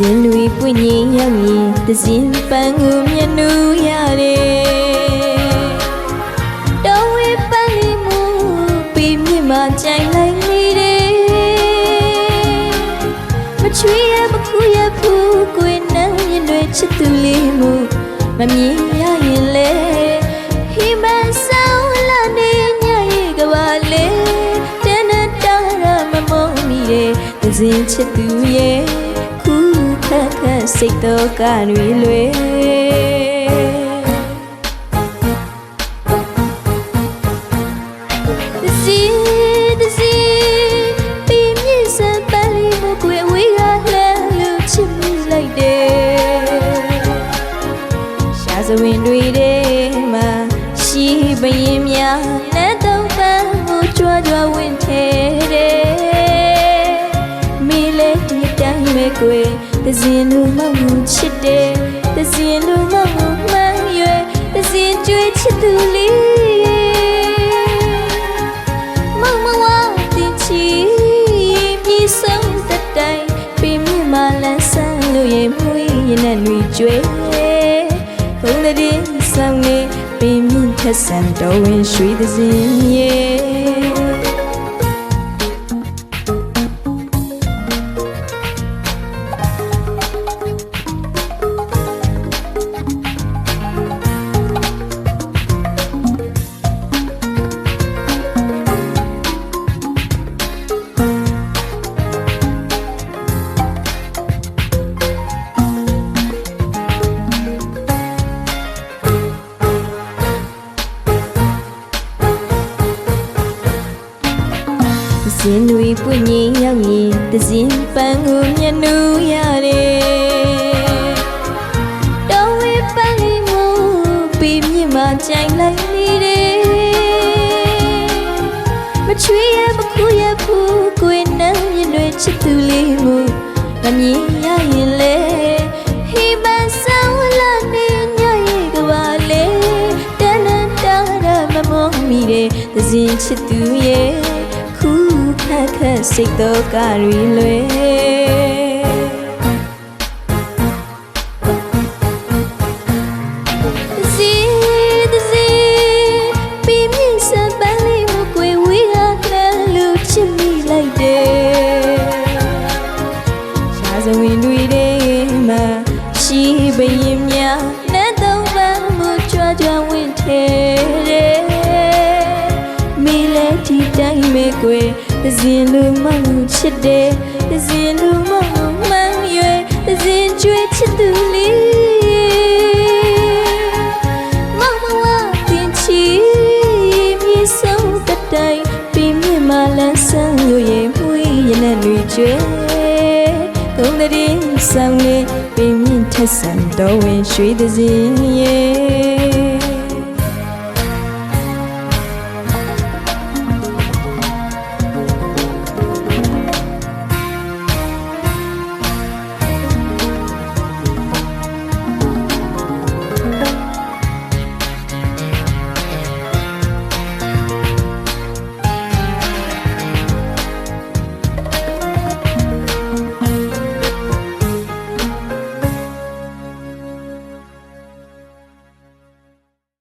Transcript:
စင်လူပွင့်ရင်ရောက်ရင်တစင်ပန်းကိုမျက်နှူရတယ်တော်ဝေးပန်းလေးမှုပြီးမြင့်မှကြိုင်လိုက်နေတယ်မချွေရမခုရဖူးကိုယ်နှမ်းရင်တွေချစ်သူလေးမှုမမြင်ရရင်လေဟိမဆောင်းလာနေညရဲ့ကဘာလေတနတာရမမုန်းမိတဲ့တစင်ချစ်သူရဲ့ခုခက်ခက် စိတ်တော့ကတွေလွယ်တစီတစီပြင်းပြင်းစပန်းလေးမကွယ်ဝေးကလှမ်းလို့ချစ်မိလိုက်တယ်ရှာစဝင်တွေထဲမှာရှိပရင်များ တိုင်းပဲကွယ်သစင်လူမောင်ကိုချစ်တယ်သစင်လူမောင်ကိုမှန်းရွယ်သစင်ကြွေးချစ်သူလေးမောင်မဝတင်ချီပြေဆုံးတဲ့တိုင်ပြင်းမြင့်မှလန်းဆန်းလို့ရဲ့မွေးရင်နဲ့လူကြွေးဘုံတည်းဆောင်နေပင်မြင့်ထက်ဆန်တော်ဝင်ရွှေသစင်ရဲ့ သစင်တွေပွင့်ရင်ရောက်ရင်သစင်ပန်းကိုမျက်နှူရတယ်တော်ဝေးပန်းလေးမူပြီးမြင့်မှကြိုင်လိုက်နေတယ်မချွေရမခုရဖူးကိုယ်နှမ်းရင်တွေချစ်သူလေးမူမမြင်ရရင်လေဟိမဆောင်းလာနေညရဲ့ကဘာလေတန်တန်တာရမမောမိတဲ့သစင်ချစ်သူရဲ့ခု ခက်ခက်စိတ်တော့ကရီလွယ်သစင်သစင်ပြင်းပြင်းစပန်းလေးမကွယ်ဝေးရလှမ်းလို့ချစ်မိလိုက်တယ်ရှာစဝင်တွေထဲမှာရှိပရင်များနဲ့တော့ပန်းမှုကြွားကြွားဝင်ထဲတယ်မိလေဒီတိုင်းပဲကွယ် သစင်လူမောင်ချစ်တယ်သစင်လူမောင်မှန်းရွယ်သစင်ကျွေးချစ်သူလေးမောင်မဝတင်ချီမြေဆုံးတတိုင်ပြင်းမြင့်မှလန်းဆန်းလို့ရဲ့မွေးရနဲ့လူကျွေးကုန်တည်းဆောင်လေးပြင်းမြင့်ထက်ဆန်တော်ဝင်ရွှေသစင်ရဲ့